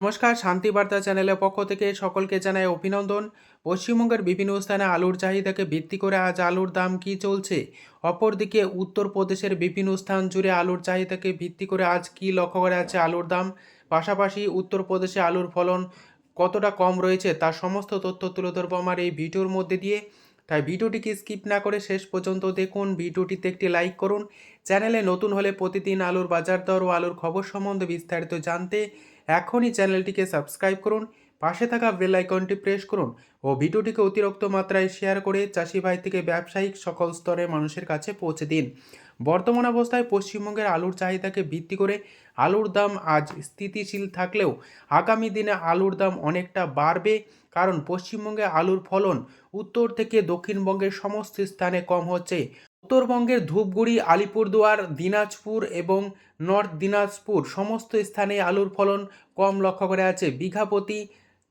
নমস্কার শান্তিবার্তা চ্যানেলের পক্ষ থেকে সকলকে জানাই অভিনন্দন। পশ্চিমবঙ্গের বিভিন্ন স্থানে আলুর চাহিদাকে ভিত্তি করে আজ আলুর দাম কি চলছে? অপরদিকে উত্তরপ্রদেশের বিভিন্ন স্থান জুড়ে আলুর চাহিদাকে ভিত্তি করে আজ কি লক্ষ্য করে আছে আলুর দাম? পাশাপাশি উত্তরপ্রদেশে আলুর ফলন কতটা কম রয়েছে তার সমস্ত তথ্য তুলে ধরবো আমার এই ভিডিওর মধ্যে দিয়ে। তাই ভিডিওটিকে স্কিপ না করে শেষ পর্যন্ত দেখুন, ভিডিওটিতে একটি লাইক করুন। চ্যানেলে নতুন হলে প্রতিদিন আলুর বাজার দর ও আলুর খবর সম্বন্ধে বিস্তারিত জানতে এখনই চ্যানেলটিকে সাবস্ক্রাইব করুন, পাশে থাকা বেল আইকনটি প্রেস করুন ও ভিডিওটিকে অতিরিক্ত মাত্রায় শেয়ার করে চাষি ভাই থেকে ব্যবসায়িক সকল স্তরের মানুষের কাছে পৌঁছে দিন। বর্তমান অবস্থায় পশ্চিমবঙ্গের আলুর চাহিদাকে ভিত্তি করে আলুর দাম আজ স্থিতিশীল থাকলেও আগামী দিনে আলুর দাম অনেকটা বাড়বে কারণ পশ্চিমবঙ্গে আলুর ফলন উত্তর থেকে দক্ষিণবঙ্গের সমস্ত স্থানে কম হচ্ছে। উত্তরবঙ্গের ধূপগুড়ি, আলিপুরদুয়ার, দিনাজপুর এবং নর্থ দিনাজপুর সমস্ত স্থানে আলুর ফলন কম লক্ষ্য করে আছে বিঘা প্রতি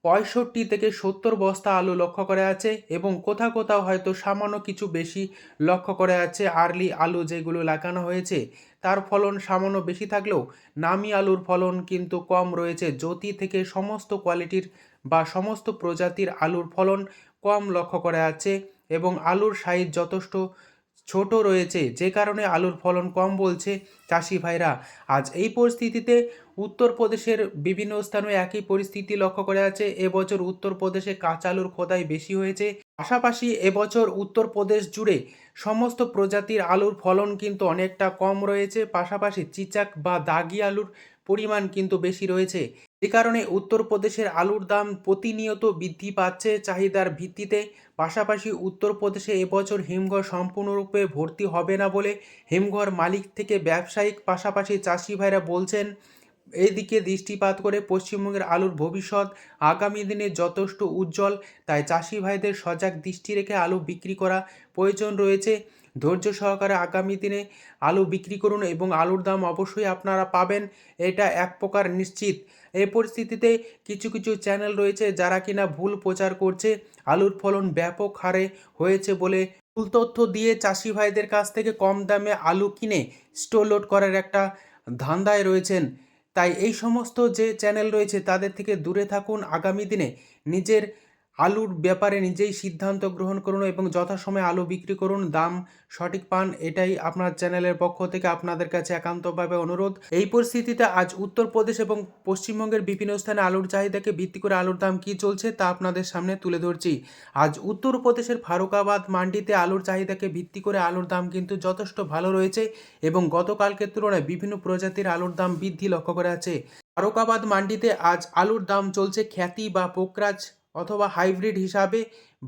পঁয়ষট্টি থেকে সত্তর বস্তা আলু লক্ষ্য করে আছে এবং কোথাও কোথাও হয়তো সামান্য কিছু বেশি লক্ষ্য করে আছে আর্লি আলু যেগুলো লাগানো হয়েছে। তার ফলন সামান্য বেশি থাকলেও নামি আলুর ফলন কিন্তু কম রয়েছে। জ্যোতি থেকে সমস্ত কোয়ালিটির বা সমস্ত প্রজাতির আলুর ফলন কম লক্ষ্য করে আছে এবং আলুর সাইজ যথেষ্ট ছোট রয়েছে। যে কারণে আলুর ফলন কম বলছে চাষি ভাইরা। আজ এই পরিস্থিতিতে উত্তরপ্রদেশের বিভিন্ন স্থানে একই পরিস্থিতি লক্ষ্য করা আছে এবছর উত্তরপ্রদেশে কাঁচা আলুর খোদাই বেশি হয়েছে। পাশাপাশি এবছর উত্তরপ্রদেশ জুড়ে সমস্ত প্রজাতির আলুর ফলন কিন্তু অনেকটা কম রয়েছে। পাশাপাশি চিচাক বা দাগি আলুর পরিমাণ কিন্তু বেশি রয়েছে। যে কারণে উত্তরপ্রদেশের আলুর দাম প্রতিনিয়ত বৃদ্ধি পাচ্ছে চাহিদার ভিত্তিতে। পাশাপাশি উত্তরপ্রদেশে এবছর হিমঘর সম্পূর্ণরূপে ভর্তি হবে না বলে হিমঘর মালিক থেকে ব্যবসায়িক পাশাপাশি চাষি ভাইরা বলছেন, এদিকে দৃষ্টিপাত করে পশ্চিমবঙ্গের আলুর ভবিষ্যৎ আগামী দিনে যথেষ্ট উজ্জ্বল, তাই চাষি ভাইদের সজাগ দৃষ্টি রেখে আলু বিক্রি করা প্রয়োজন রয়েছে। ধৈর্য সহকারে আগামী দিনে আলু বিক্রি করুন এবং আলুর দাম অবশ্যই আপনারা পাবেন। এটা এক প্রকার নিশ্চিত। এই পরিস্থিতিতে কিছু কিছু চ্যানেল রয়েছে যারা কিনা ভুল প্রচার করছে। আলুর ফলন ব্যাপক হারে হয়েছে বলে ভুল তথ্য দিয়ে চাষি ভাইদের কাছ থেকে কম দামে আলু কিনে স্টোর লোড করার একটা ধান্দায় রয়েছেন। তাই এই সমস্ত যে চ্যানেল রয়েছে তাদের থেকে দূরে থাকুন। আগামী দিনে নিজের আলুর ব্যাপারে নিজেই সিদ্ধান্ত গ্রহণ করুন এবং যথাসময়ে আলু বিক্রি করুন। দাম সঠিক পান এটাই আপনার চ্যানেলের পক্ষ থেকে আপনাদের কাছে একান্তভাবে অনুরোধ। এই পরিস্থিতিতে আজ উত্তরপ্রদেশ এবং পশ্চিমবঙ্গের বিভিন্ন স্থানে আলুর চাহিদাকে ভিত্তি করে আলুর দাম কী চলছে তা আপনাদের সামনে তুলে ধরছি। আজ উত্তরপ্রদেশের ফারুকাবাদ মান্ডিতে আলুর চাহিদাকে ভিত্তি করে আলুর দাম কিন্তু যথেষ্ট ভালো রয়েছে এবং গতকালকের তুলনায় বিভিন্ন প্রজাতির আলুর দাম বৃদ্ধি লক্ষ্য করা আছে ফারুকাবাদ মান্ডিতে আজ আলুর দাম চলছে খ্যাতি বা পোকরাজ অথবা হাইব্রিড হিসাবে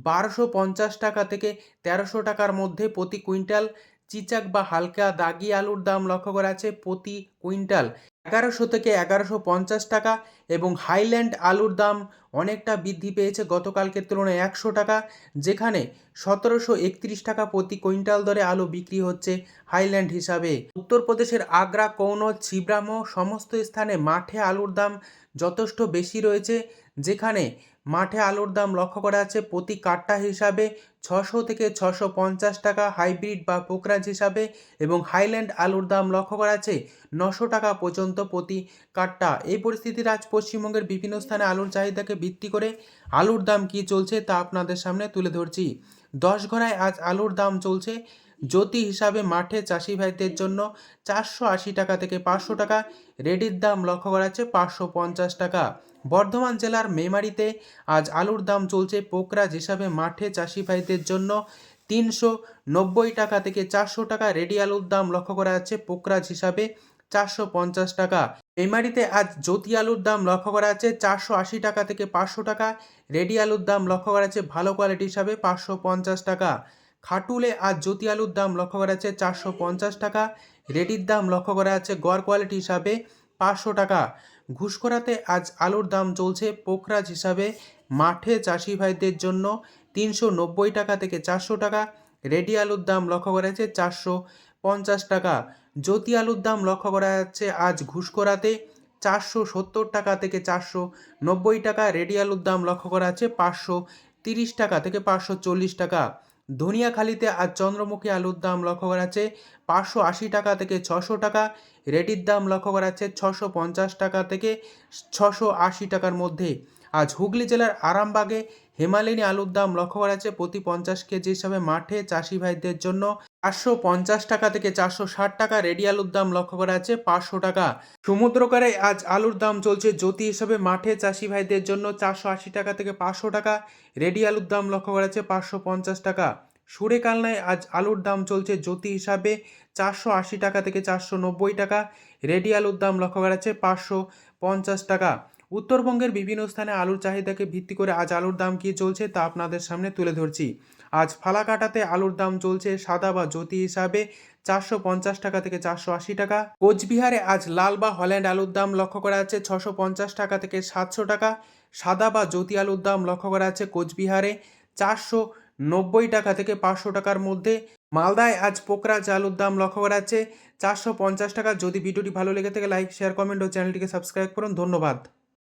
বারোশো পঞ্চাশ টাকা থেকে তেরোশো টাকার মধ্যে প্রতি কুইন্টাল চিচাক বা হালকা দাগি আলুর দাম লক্ষ্য করা আছে প্রতি কুইন্টাল এগারোশো থেকে এগারোশো পঞ্চাশ টাকা এবং হাইল্যান্ড আলুর দাম অনেকটা বৃদ্ধি পেয়েছে গতকালকের তুলনায় একশো টাকা, যেখানে সতেরোশো একত্রিশ টাকা প্রতি কুইন্টাল দরে আলু বিক্রি হচ্ছে হাইল্যান্ড হিসাবে। উত্তরপ্রদেশের আগ্রা কৌনজ ছিব্রাম সমস্ত স্থানে মাঠে আলুর দাম যথেষ্ট বেশি রয়েছে, যেখানে মাঠে আলুর দাম লক্ষ্য করা আছে প্রতি কাঠা হিসাবে ছশো থেকে ছশো পঞ্চাশ টাকা হাইব্রিড বা পোকরাজ হিসাবে এবং হাইল্যান্ড আলুর দাম লক্ষ্য করা আছে নশো টাকা পর্যন্ত প্রতি কাঠা। এই পরিস্থিতির আজ পশ্চিমবঙ্গের বিভিন্ন স্থানে আলুর চাহিদাকে ভিত্তি করে আলুর দাম কি চলছে তা আপনাদের সামনে তুলে ধরছি। দশ ঘরায় আজ আলুর দাম চলছে জ্যোতি হিসাবে মাঠে চাষি ভাইদের জন্য চারশো আশি টাকা থেকে পাঁচশো টাকা। রেডির দাম লক্ষ্য করা আছে পাঁচশো পঞ্চাশ টাকা। বর্ধমান জেলার মেমারিতে আজ আলুর দাম চলছে পোকরাজ হিসাবে মাঠে চাষি ভাইদের জন্য তিনশো নব্বই টাকা থেকে চারশো টাকা। রেডি আলুর দাম লক্ষ্য করা যাচ্ছে পোকরাজ হিসাবে চারশো পঞ্চাশ টাকা। মেমারিতে আজ জ্যোতি আলুর দাম লক্ষ্য করা যাচ্ছে চারশো আশি টাকা থেকে পাঁচশো টাকা। রেডি আলুর দাম লক্ষ্য করা যাচ্ছে ভালো কোয়ালিটি হিসাবে পাঁচশো পঞ্চাশ টাকা। খাটুলে আজ জ্যোতি আলুর দাম লক্ষ্য করা যাচ্ছে চারশো পঞ্চাশ টাকা, রেডির দাম লক্ষ্য করা যাচ্ছে গড় কোয়ালিটি হিসাবে পাঁচশো টাকা। ঘুষখোরাতে আজ আলুর দাম চলছে পোখরাজ হিসাবে। মাঠে চাষি ভাইদের জন্য তিনশো নব্বই টাকা থেকে চারশো টাকা, রেডি আলুর দাম লক্ষ্য করা যাচ্ছে চারশো পঞ্চাশ টাকা। জ্যোতি আলুর দাম লক্ষ্য করা যাচ্ছে আজ ঘুষখোরাতে চারশো সত্তর টাকা থেকে চারশো নব্বই টাকা, রেডি আলুর দাম লক্ষ্য করা যাচ্ছে পাঁচশো তিরিশ টাকা থেকে পাঁচশো চল্লিশ টাকা। ধনিয়াখালীতে আজ চন্দ্রমুখী আলুর দাম লক্ষ্য করা যাচ্ছে পাঁচশো আশি টাকা থেকে ছশো টাকা, রেডির দাম লক্ষ্য করা যাচ্ছে ছশো পঞ্চাশ টাকা থেকে ছশো আশি টাকার মধ্যে। আজ হুগলি জেলার আরামবাগে হেমালিনী আলুর দাম লক্ষ্য করা যাচ্ছে প্রতি পঞ্চাশ কেজি হিসাবে মাঠে চাষি ভাইদের জন্য চারশো পঞ্চাশ টাকা থেকে চারশো ষাট টাকা রেডি আলুর দাম লক্ষ্য করা যাচ্ছে পাঁচশো টাকা। সমুদ্রকারে আজ আলুর দাম চলছে জ্যোতি হিসাবে মাঠে চাষি ভাইদের জন্য চারশো আশি টাকা থেকে পাঁচশো টাকা রেডি আলুর দাম লক্ষ্য করা যাচ্ছে পাঁচশো পঞ্চাশ টাকা। সুরে কালনায় আজ আলুর দাম চলছে জ্যোতি হিসাবে চারশো আশি টাকা থেকে চারশো নব্বই টাকা রেডি আলুর দাম লক্ষ্য করা যাচ্ছে পাঁচশো পঞ্চাশ টাকা। উত্তরবঙ্গের বিভিন্ন স্থানে আলুর চাহিদাকে ভিত্তি করে আজ আলুর দাম কী চলছে তা আপনাদের সামনে তুলে ধরছি। আজ ফালাকাটাতে আলুর দাম চলছে সাদা বা জ্যোতি হিসাবে চারশো পঞ্চাশ টাকা থেকে চারশো আশি টাকা। কোচবিহারে আজ লাল বা হল্যান্ড আলুর দাম লক্ষ্য করা যাচ্ছে ছশো পঞ্চাশ টাকা থেকে সাতশো টাকা। সাদা বা জ্যোতি আলুর দাম লক্ষ্য করা যাচ্ছে কোচবিহারে চারশো নব্বই টাকা থেকে পাঁচশো টাকার মধ্যে। মালদায় আজ পোকরাজ আলুর দাম লক্ষ্য করা যাচ্ছে চারশো পঞ্চাশ টাকা। যদি ভিডিওটি ভালো লেগে থাকে, লাইক, শেয়ার, কমেন্ট ও চ্যানেলটিকে সাবস্ক্রাইব করুন। ধন্যবাদ।